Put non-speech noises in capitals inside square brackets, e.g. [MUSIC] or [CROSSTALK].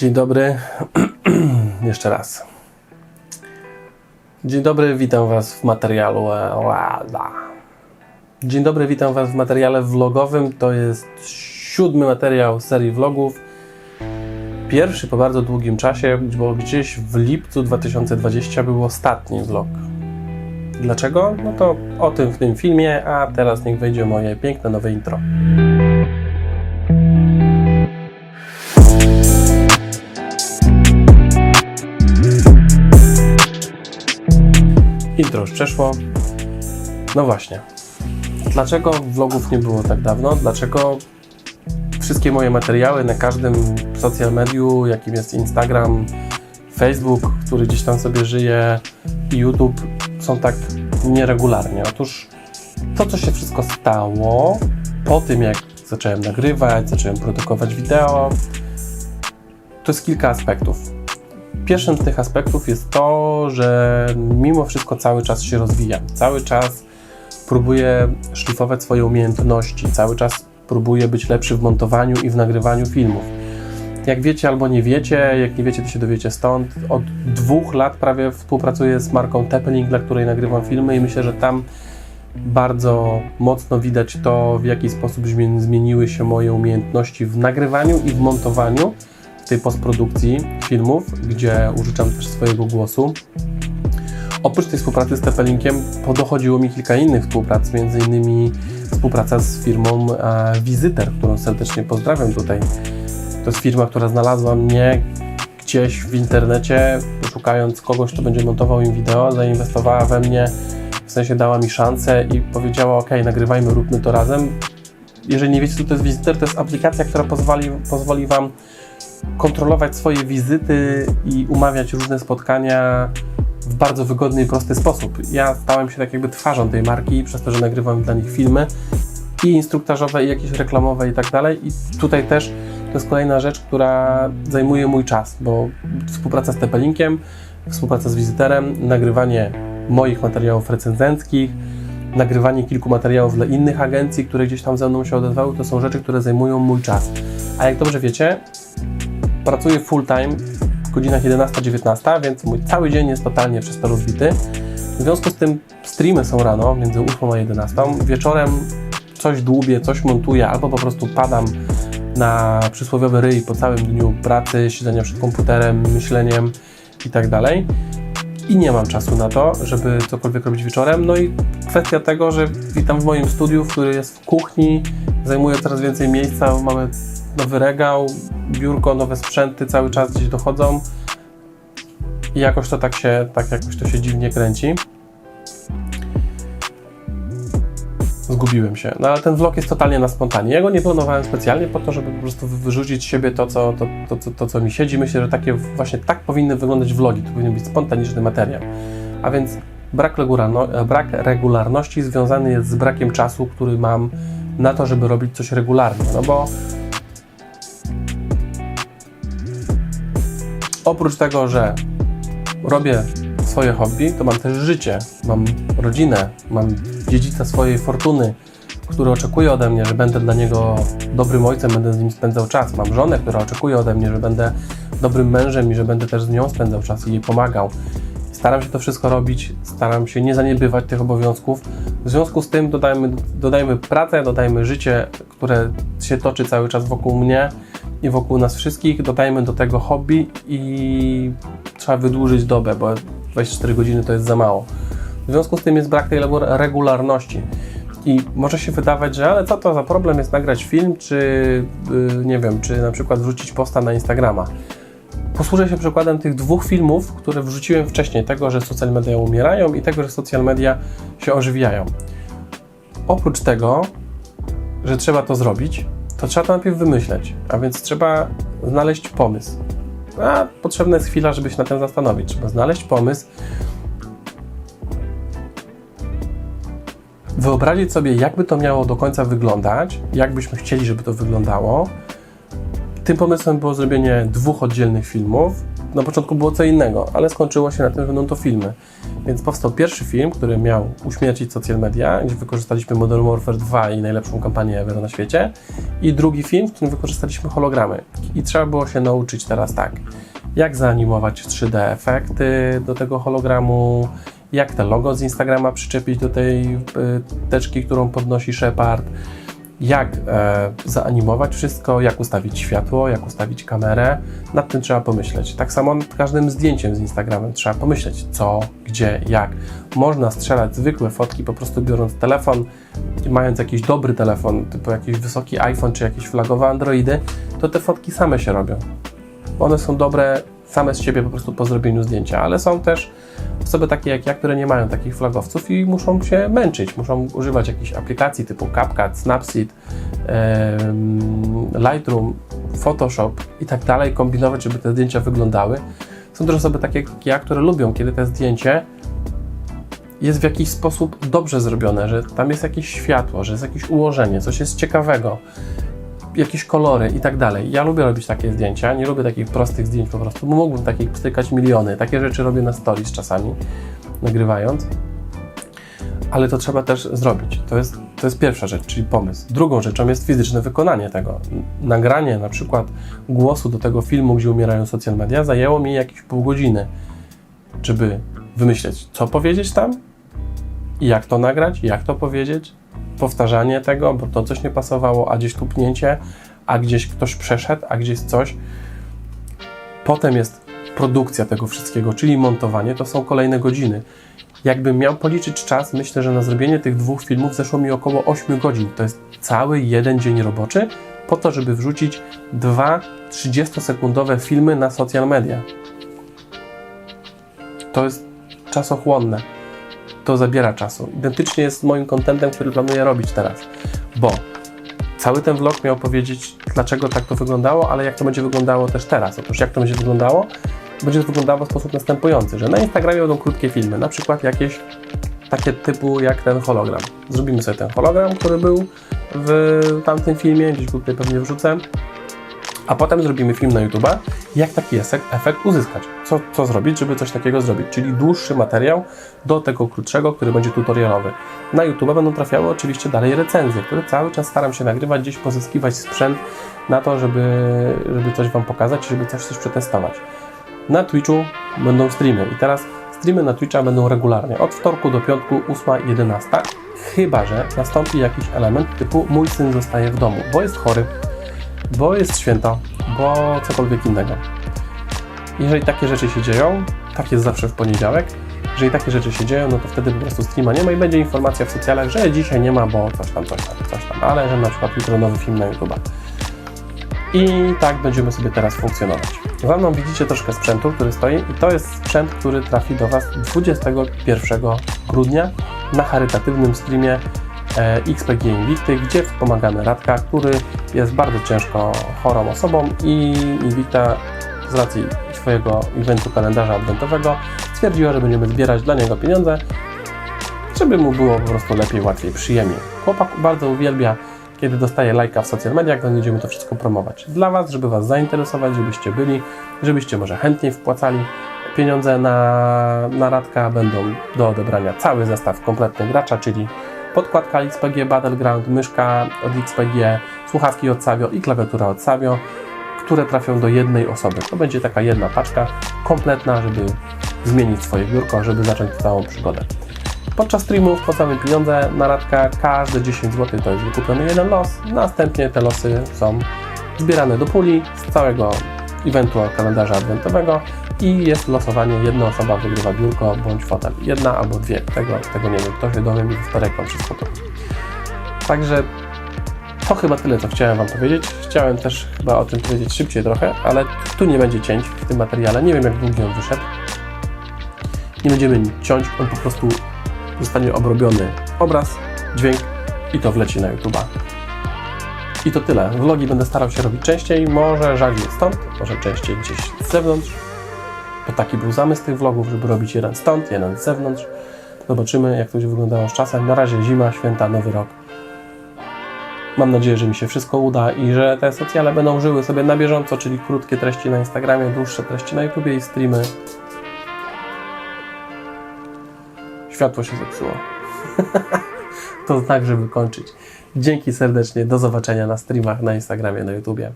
Dzień dobry. [CLEARS THROAT] Jeszcze raz. Dzień dobry, witam Was w materiału. e, Dzień dobry, witam Was w materiale vlogowym. To jest siódmy materiał serii vlogów. Pierwszy po bardzo długim czasie, bo gdzieś w lipcu 2020 był ostatni vlog. Dlaczego? No to o tym w tym filmie, a teraz niech wejdzie moje piękne nowe intro. Intro już przeszło. No właśnie. Dlaczego vlogów nie było tak dawno? Dlaczego wszystkie moje materiały na każdym social mediu, jakim jest Instagram, Facebook, który gdzieś tam sobie żyje i YouTube, są tak nieregularnie? Otóż to, co się wszystko stało po tym, jak zacząłem nagrywać, zacząłem produkować wideo, to jest kilka aspektów. Pierwszym z tych aspektów jest to, że mimo wszystko cały czas się rozwijam. Cały czas próbuję szlifować swoje umiejętności, cały czas próbuję być lepszy w montowaniu i w nagrywaniu filmów. Jak wiecie albo nie wiecie, jak nie wiecie, to się dowiecie stąd. Od dwóch lat prawie współpracuję z marką Teppeling, dla której nagrywam filmy i myślę, że tam bardzo mocno widać to, w jaki sposób zmien- zmieniły się moje umiejętności w nagrywaniu i w montowaniu tej postprodukcji filmów, gdzie użyczam też swojego głosu. Oprócz tej współpracy z Tepelingiem podochodziło mi kilka innych współprac, między innymi współpraca z firmą e, Wizyter, którą serdecznie pozdrawiam tutaj. To jest firma, która znalazła mnie gdzieś w internecie, szukając kogoś, kto będzie montował im wideo, zainwestowała we mnie, w sensie dała mi szansę i powiedziała, ok, nagrywajmy, róbmy to razem. Jeżeli nie wiecie, co to jest Wizyter, to jest aplikacja, która pozwoli, pozwoli Wam kontrolować swoje wizyty i umawiać różne spotkania w bardzo wygodny i prosty sposób. Ja stałem się tak jakby twarzą tej marki przez to, że nagrywam dla nich filmy i instruktażowe, i jakieś reklamowe i tak dalej. I tutaj też to jest kolejna rzecz, która zajmuje mój czas, bo współpraca z Tepelinkiem, współpraca z wizyterem, nagrywanie moich materiałów recenzenckich, nagrywanie kilku materiałów dla innych agencji, które gdzieś tam ze mną się odezwały, to są rzeczy, które zajmują mój czas. A jak dobrze wiecie, pracuję full time w godzinach 11-19, więc mój cały dzień jest totalnie przez to rozbity. W związku z tym streamy są rano, między 8 a 11. Wieczorem coś dłubię, coś montuję, albo po prostu padam na przysłowiowy ryj po całym dniu pracy, siedzenia przed komputerem, myśleniem i tak. I nie mam czasu na to, żeby cokolwiek robić wieczorem. No i kwestia tego, że witam w moim studiu, który jest w kuchni, zajmuje coraz więcej miejsca, mamy nowy regał, biurko, nowe sprzęty cały czas gdzieś dochodzą i jakoś to tak się, tak jakoś to się dziwnie kręci. Zgubiłem się. No ale ten vlog jest totalnie na spontanie. Ja go nie planowałem specjalnie po to, żeby po prostu wyrzucić z siebie to, co, to, to, to, to, co mi siedzi. Myślę, że takie właśnie tak powinny wyglądać vlogi. To powinien być spontaniczny materiał. A więc brak, regularno, brak regularności związany jest z brakiem czasu, który mam na to, żeby robić coś regularnie. No bo oprócz tego, że robię swoje hobby, to mam też życie, mam rodzinę, mam dziedzica swojej fortuny, który oczekuje ode mnie, że będę dla niego dobrym ojcem, będę z nim spędzał czas. Mam żonę, która oczekuje ode mnie, że będę dobrym mężem i że będę też z nią spędzał czas i jej pomagał. Staram się to wszystko robić, staram się nie zaniedbywać tych obowiązków. W związku z tym dodajmy, dodajmy pracę, dodajmy życie, które się toczy cały czas wokół mnie i wokół nas wszystkich. Dodajmy do tego hobby i trzeba wydłużyć dobę, bo 24 godziny to jest za mało. W związku z tym jest brak tej regu- regularności. I może się wydawać, że ale co to za problem jest nagrać film, czy yy, nie wiem, czy na przykład wrzucić posta na Instagrama. Posłużę się przykładem tych dwóch filmów, które wrzuciłem wcześniej, tego, że social media umierają i tego, że social media się ożywiają. Oprócz tego, że trzeba to zrobić, to trzeba to najpierw wymyśleć, a więc trzeba znaleźć pomysł. A potrzebna jest chwila, żeby się na tym zastanowić. Trzeba znaleźć pomysł, wyobrazić sobie, jakby to miało do końca wyglądać, jak byśmy chcieli, żeby to wyglądało. Tym pomysłem było zrobienie dwóch oddzielnych filmów na początku było co innego, ale skończyło się na tym, że będą to filmy. Więc powstał pierwszy film, który miał uśmiercić social media, gdzie wykorzystaliśmy Modern Warfare 2 i najlepszą kampanię ever na świecie. I drugi film, w którym wykorzystaliśmy hologramy. I trzeba było się nauczyć teraz tak, jak zaanimować 3D efekty do tego hologramu, jak te logo z Instagrama przyczepić do tej y, teczki, którą podnosi Shepard, jak e, zaanimować wszystko, jak ustawić światło, jak ustawić kamerę. Nad tym trzeba pomyśleć. Tak samo nad każdym zdjęciem z Instagramem trzeba pomyśleć, co, gdzie, jak. Można strzelać zwykłe fotki, po prostu biorąc telefon, mając jakiś dobry telefon, typu jakiś wysoki iPhone czy jakieś flagowe Androidy, to te fotki same się robią. One są dobre same z siebie po prostu po zrobieniu zdjęcia, ale są też osoby takie jak ja, które nie mają takich flagowców i muszą się męczyć, muszą używać jakichś aplikacji typu CapCut, Snapseed, Lightroom, Photoshop i tak dalej, kombinować, żeby te zdjęcia wyglądały. Są też osoby takie jak ja, które lubią, kiedy te zdjęcie jest w jakiś sposób dobrze zrobione, że tam jest jakieś światło, że jest jakieś ułożenie, coś jest ciekawego, jakieś kolory i tak dalej. Ja lubię robić takie zdjęcia, nie lubię takich prostych zdjęć po prostu, bo mógłbym takich stykać miliony. Takie rzeczy robię na stories czasami, nagrywając. Ale to trzeba też zrobić. To jest, to jest pierwsza rzecz, czyli pomysł. Drugą rzeczą jest fizyczne wykonanie tego. Nagranie na przykład głosu do tego filmu, gdzie umierają social media, zajęło mi jakieś pół godziny, żeby wymyśleć, co powiedzieć tam, jak to nagrać, jak to powiedzieć, powtarzanie tego, bo to coś nie pasowało, a gdzieś tupnięcie, a gdzieś ktoś przeszedł, a gdzieś coś. Potem jest produkcja tego wszystkiego, czyli montowanie, to są kolejne godziny. Jakbym miał policzyć czas, myślę, że na zrobienie tych dwóch filmów zeszło mi około 8 godzin. To jest cały jeden dzień roboczy po to, żeby wrzucić dwa 30-sekundowe filmy na social media. To jest czasochłonne to zabiera czasu. Identycznie jest moim kontentem, który planuję robić teraz, bo cały ten vlog miał powiedzieć, dlaczego tak to wyglądało, ale jak to będzie wyglądało też teraz. Otóż jak to będzie wyglądało? Będzie to wyglądało w sposób następujący, że na Instagramie będą krótkie filmy, na przykład jakieś takie typu jak ten hologram. Zrobimy sobie ten hologram, który był w tamtym filmie, gdzieś tutaj pewnie wrzucę a potem zrobimy film na YouTube, jak taki efekt uzyskać. Co, co zrobić, żeby coś takiego zrobić, czyli dłuższy materiał do tego krótszego, który będzie tutorialowy. Na YouTube będą trafiały oczywiście dalej recenzje, które cały czas staram się nagrywać, gdzieś pozyskiwać sprzęt na to, żeby, żeby coś Wam pokazać, żeby coś, coś przetestować. Na Twitchu będą streamy i teraz streamy na Twitcha będą regularnie, od wtorku do piątku, 8-11, chyba że nastąpi jakiś element typu mój syn zostaje w domu, bo jest chory, bo jest święto, bo cokolwiek innego. Jeżeli takie rzeczy się dzieją, tak jest zawsze w poniedziałek, jeżeli takie rzeczy się dzieją, no to wtedy po prostu streama nie ma i będzie informacja w socjalach, że dzisiaj nie ma, bo coś tam, coś tam, coś tam, ale że na przykład jutro nowy film na YouTube. I tak będziemy sobie teraz funkcjonować. Za mną widzicie troszkę sprzętu, który stoi i to jest sprzęt, który trafi do Was 21 grudnia na charytatywnym streamie E, XPG Invicty, gdzie wspomagamy Radka, który jest bardzo ciężko chorą osobą i Invicta z racji swojego eventu kalendarza adwentowego stwierdziła, że będziemy zbierać dla niego pieniądze, żeby mu było po prostu lepiej, łatwiej, przyjemniej. Chłopak bardzo uwielbia, kiedy dostaje lajka w social mediach, to będziemy to wszystko promować. Dla Was, żeby Was zainteresować, żebyście byli, żebyście może chętniej wpłacali pieniądze na, na Radka. Będą do odebrania cały zestaw kompletny gracza, czyli podkładka XPG Battleground, myszka od XPG, słuchawki od Savio i klawiatura od Savio, które trafią do jednej osoby. To będzie taka jedna paczka kompletna, żeby zmienić swoje biurko, żeby zacząć całą przygodę. Podczas streamu wpłacamy pieniądze na radka, każde 10 zł to jest wykupiony jeden los, następnie te losy są zbierane do puli z całego eventu kalendarza adwentowego i jest losowanie, jedna osoba wygrywa biurko bądź fotel. Jedna albo dwie, tego, tego nie wiem, kto się dowie mi w wam wszystko to. Także to chyba tyle, co chciałem Wam powiedzieć. Chciałem też chyba o tym powiedzieć szybciej trochę, ale tu nie będzie cięć w tym materiale. Nie wiem, jak długi on wyszedł. Nie będziemy ciąć, on po prostu zostanie obrobiony obraz, dźwięk i to wleci na YouTube'a. I to tyle. Vlogi będę starał się robić częściej, może rzadziej stąd, może częściej gdzieś z zewnątrz. To taki był zamysł tych vlogów, żeby robić jeden stąd, jeden z zewnątrz. Zobaczymy, jak to będzie wyglądało z czasem. Na razie zima, święta, nowy rok. Mam nadzieję, że mi się wszystko uda i że te socjale będą żyły sobie na bieżąco, czyli krótkie treści na Instagramie, dłuższe treści na YouTubie i streamy. Światło się zepsuło. [LAUGHS] to znak, żeby kończyć. Dzięki serdecznie, do zobaczenia na streamach na Instagramie, na YouTubie.